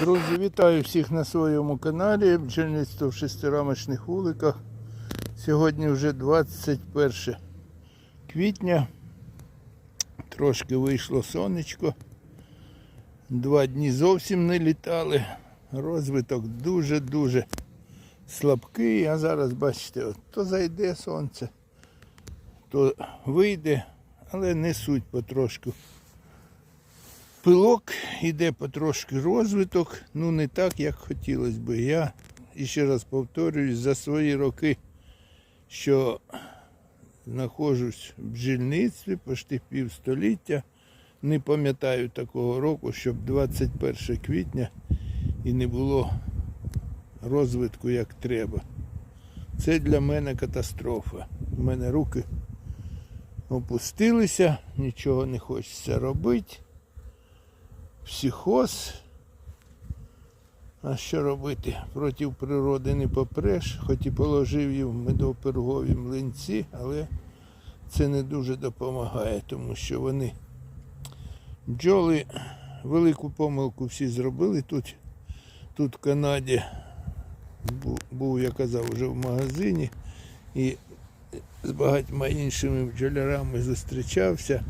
Друзі, вітаю всіх на своєму каналі бджільництво в шестирамочних вуликах. Сьогодні вже 21 квітня. Трошки вийшло сонечко. Два дні зовсім не літали. Розвиток дуже-дуже слабкий. А зараз бачите, то зайде сонце, то вийде, але несуть потрошку. Пилок іде потрошки розвиток, ну не так, як хотілося би. Я і ще раз повторююсь, за свої роки, що знаходжусь в бджільництві почти півстоліття, не пам'ятаю такого року, щоб 21 квітня і не було розвитку як треба. Це для мене катастрофа. У мене руки опустилися, нічого не хочеться робити психоз. А що робити? Проти природи не попреш, хоч і положив її в медопергові млинці, але це не дуже допомагає, тому що вони бджоли велику помилку всі зробили тут. Тут в Канаді був, я казав, вже в магазині і з багатьма іншими бджолярами зустрічався.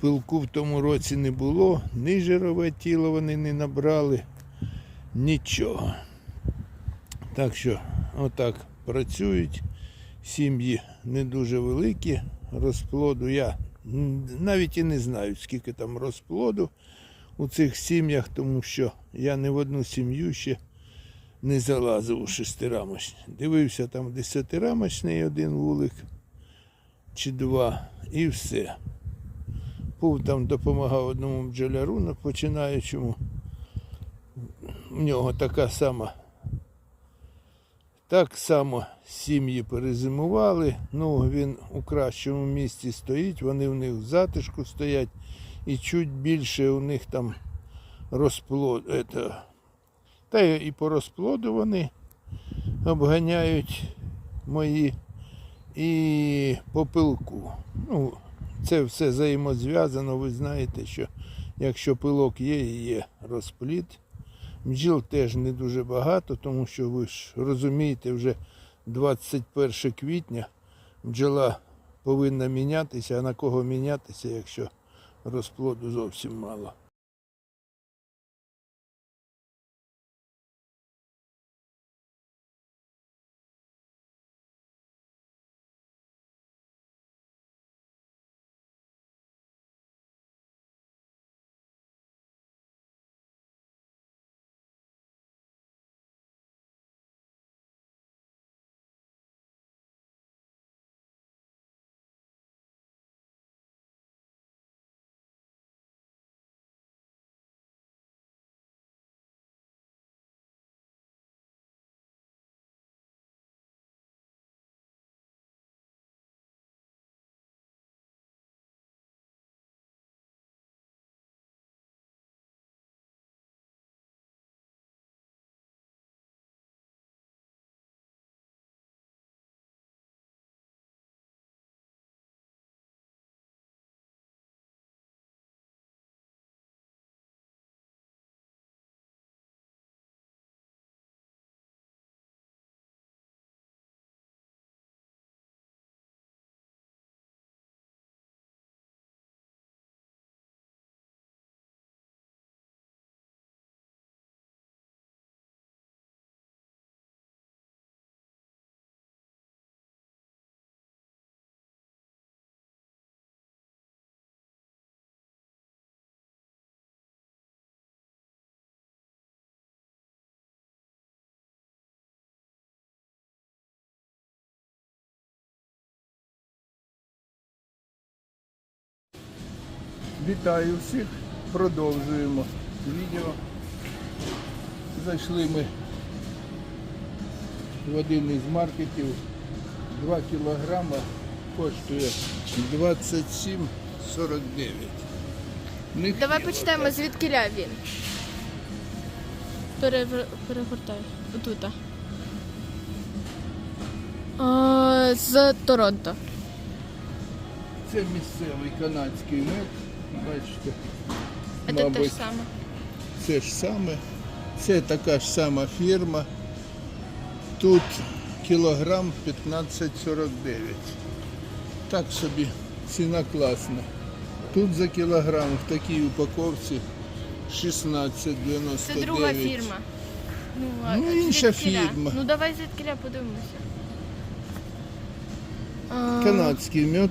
Пилку в тому році не було, ні жирове тіло вони не набрали, нічого. Так що отак працюють. Сім'ї не дуже великі. Розплоду я навіть і не знаю, скільки там розплоду у цих сім'ях, тому що я не в одну сім'ю ще не залазив у шестирамочні. Дивився там десятирамочний один вулик чи два і все був там допомагав одному бджоляру на починаючому. У нього така сама. Так само сім'ї перезимували. Ну, він у кращому місці стоїть, вони в них в затишку стоять і чуть більше у них там розплод. Это, та і по розплоду вони обганяють мої і по пилку. Ну, це все взаємозв'язано. Ви знаєте, що якщо пилок є є розплід, бджіл теж не дуже багато, тому що ви ж розумієте, вже 21 квітня бджола повинна мінятися, а на кого мінятися, якщо розплоду зовсім мало. Вітаю всіх. Продовжуємо відео. Зайшли ми в один із маркетів. 2 кілограма коштує 27,49. Не Давай почитаємо, звідки ля він. Перевер... Перегортай. Отут. З Торонто. Це місцевий канадський мед. Бачите, Це те ж саме. це ж саме. Це така ж сама фірма. Тут кілограм 15,49. Так собі ціна класна. Тут за кілограм в такій упаковці 16,99. Це друга фірма. Ну, а Ну, інша фірма. Ну давай звідкіля подивимося. Канадський мед,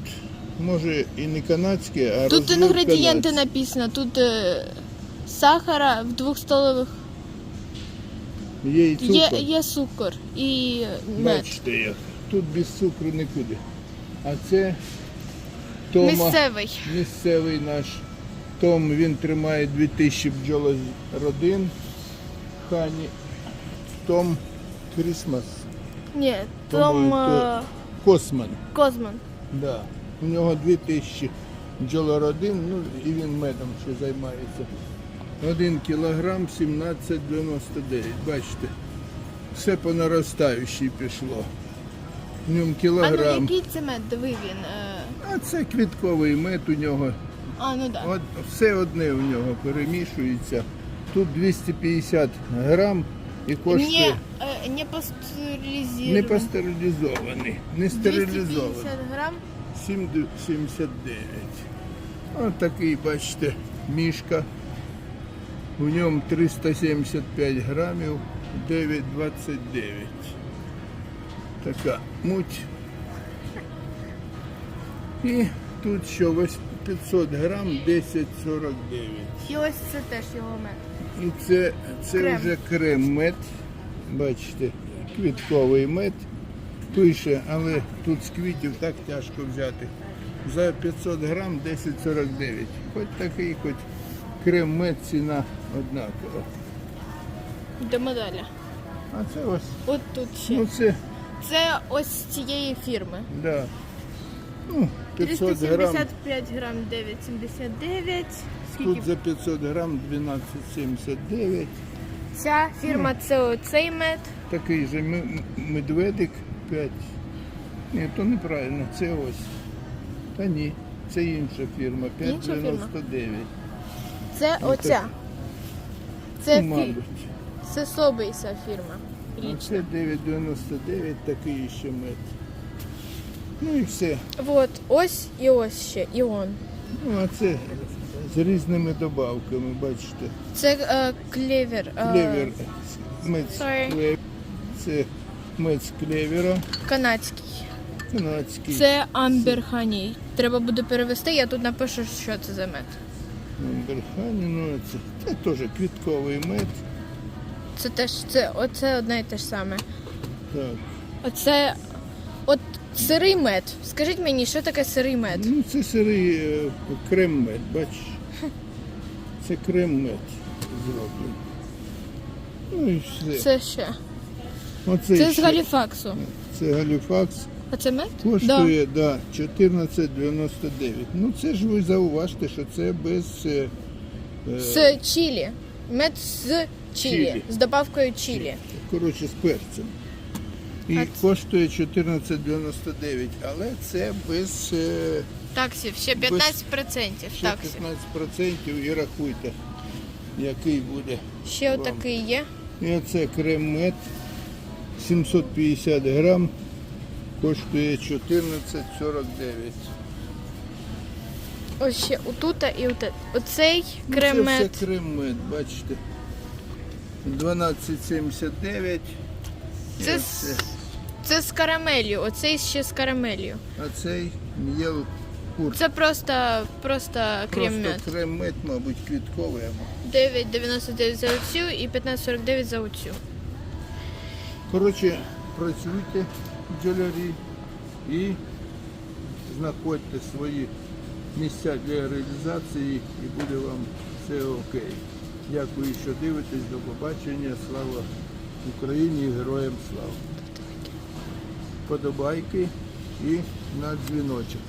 може і не канадський, а Тут інгредієнти канадський. написано. Тут е, сахара в двох столових. Є і цукор. Є, є цукор і мед. Бачите як. Тут без цукру нікуди. А це Тома, Місцевий. місцевий наш Том, він тримає 2000 бджолородин. Хані. Том Крісмас. Ні, Тому Том то- е, Косман. Козман. Да. У нього 2000 бджолородин, ну і він медом ще займається. Один кілограм 17,99. Бачите, все по наростаючій пішло. В ньому А ну який це мед? Диви він. е, А це квітковий мед у нього. А, ну так. От все одне у нього перемішується. Тут 250 грам і коштує Не, е, не пастеризований. не пастерилізований, не 250 стерилізований. грам. 7,79. Ось такий, бачите, мішка. У ньому 375 грамів, 9,29. Така муть. І тут що ось 500 грам, 10,49. І ось це теж його мед. І це, це Крем. вже крем мед. Бачите, квітковий мед пише, але тут з квітів так тяжко взяти. За 500 грам 10,49. Хоч такий, хоч крем мед ціна однакова. Йдемо далі. А це ось, От тут ще. ну це, Це ось з цієї фірми. да. Ну, 500 грам. 375 грам 9,79. Скільки? Тут за 500 грам 12,79. Ця фірма це оцей мед. Такий же медведик 5. Ні, то неправильно, це ось. Та ні, це інша фірма, Інша фірма? 5,99. Це Ну, оця. Це, Ну, фі... мабуть. це Собейса фірма. А Лічна. це 9,99, такий ще мед. Ну і все. От, ось і ось ще, і он. Ну, а це з різними добавками, бачите. Це е, клевер. е, Клевер, мед з sorry. клев- Це мед з клевера, канадський. канадський. Це Амбер Хані. Треба буде перевести, я тут напишу, що це за мед. Берхані, ну це, це теж квітковий мед. Це теж це, оце одне і те ж саме. Так. Оце от сирий мед. Скажіть мені, що таке сирий мед? Ну, це сирий е, крем-мед, бачиш? Це крем-мед зроблений. Ну і все. Це ще. Оце Це з ще. Галіфаксу. Це галіфакс. А це мед? Коштує да. 14,99. Ну це ж ви зауважте, що це без е, е, З чилі. Мед з чилі. Чилі. З добавкою чилі. коротше, з перцем. І А коштує 14,99, але це без е, Таксів, ще 15% ще таксів. 15% і рахуйте, який буде. Ще отакий є. І оце крем-мед 750 грам, коштує 14,49. Ось ще отута і отут. Оцей Ну. Це все крем-мед, бачите. 12,79. Це, з- це з карамелью, оцей ще з карамелью. А цей м'єл курт. Це просто, просто крем-мед. Просто крем-мед, мабуть, квітковий. або- 9,99 за оцю і 15,49 за оцю. Коротше, працюйте бджолярі і знаходьте свої місця для реалізації і буде вам все окей. Дякую, що дивитесь. До побачення. Слава Україні і героям слава. Подобайки і на дзвіночок.